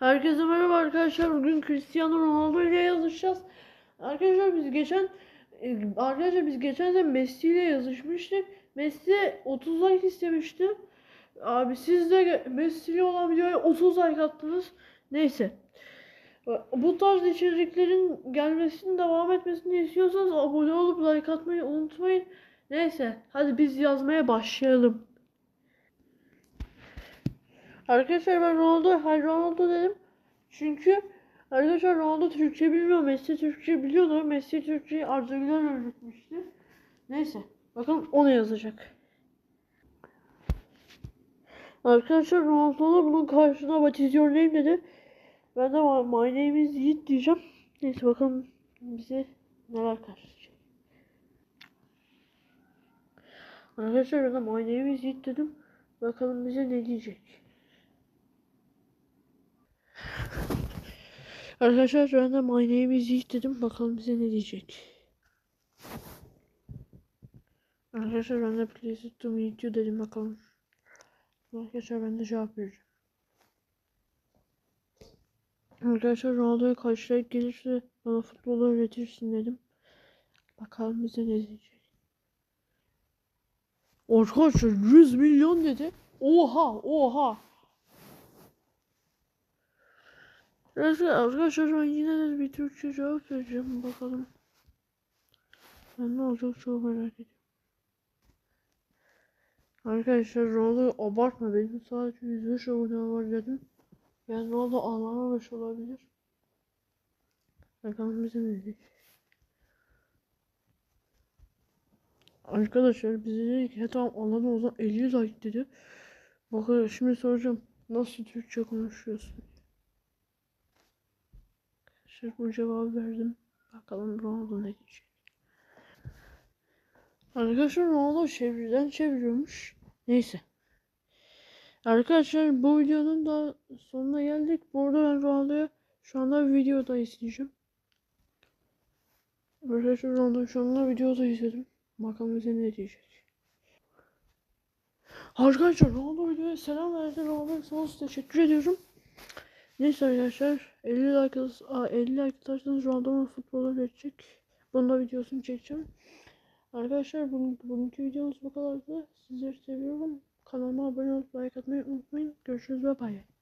Herkese merhaba arkadaşlar. Bugün Cristiano Ronaldo ile yazışacağız. Arkadaşlar biz geçen e, arkadaşlar biz geçen de Messi ile yazışmıştık. Messi 30 like istemişti. Abi siz de Messi ile olan videoya 30 like attınız. Neyse. Bu tarz içeriklerin gelmesini devam etmesini istiyorsanız abone olup like atmayı unutmayın. Neyse hadi biz yazmaya başlayalım. Arkadaşlar ben Ronaldo, hayır Ronaldo dedim. Çünkü arkadaşlar Ronaldo Türkçe bilmiyor. Messi Türkçe biliyordu. Messi Türkçeyi Arda Güler öğretmişti. Neyse. Bakalım o ne yazacak. Arkadaşlar Ronaldo da bunun karşısına what is your name dedi. Ben de my name is Yiğit diyeceğim. Neyse bakalım bize neler karşılayacak. Arkadaşlar ben de my name is Yiğit dedim. Bakalım bize ne diyecek. Arkadaşlar ben de my name is Yiğit dedim. Bakalım bize ne diyecek. Arkadaşlar ben de please to meet you dedim bakalım. Arkadaşlar ben de cevap vereceğim. Arkadaşlar Ronaldo'ya karşılayıp gelirse bana futbolu öğretirsin dedim. Bakalım bize ne diyecek. Arkadaşlar 100 milyon dedi. Oha oha. Arkadaşlar, ben yine de bir Türkçe cevap vereceğim bakalım. Ben ne olacak çok merak ediyorum. Arkadaşlar Ronaldo abartma benim sadece 105 abone var dedim. Yani Ronaldo anlamamış olabilir. Bakalım bize ne diyecek. Arkadaşlar bize dedi ki tamam alan o zaman 50 like dedi. Bakın şimdi soracağım nasıl Türkçe konuşuyorsun? Sırf bu cevabı verdim. Bakalım Ronaldo ne diyecek. Arkadaşlar Ronaldo çeviriden çeviriyormuş. Neyse. Arkadaşlar bu videonun da sonuna geldik. Bu arada ben Ronaldo'ya şu anda videoda izleyeceğim. Arkadaşlar Ronaldo şu anda videoda izledim. Bakalım bize ne diyecek. Arkadaşlar Ronaldo videoya selam verdi. Ronaldo'ya sonsuz teşekkür ediyorum. Neyse arkadaşlar 50 like, aa, 50 like atarsanız Ronaldo'nun futbola geçecek. Bunun da videosunu çekeceğim. Arkadaşlar bugün, bugünkü videomuz bu kadardı. Sizleri seviyorum. Kanalıma abone olup like atmayı unutmayın. Görüşürüz ve bay bay.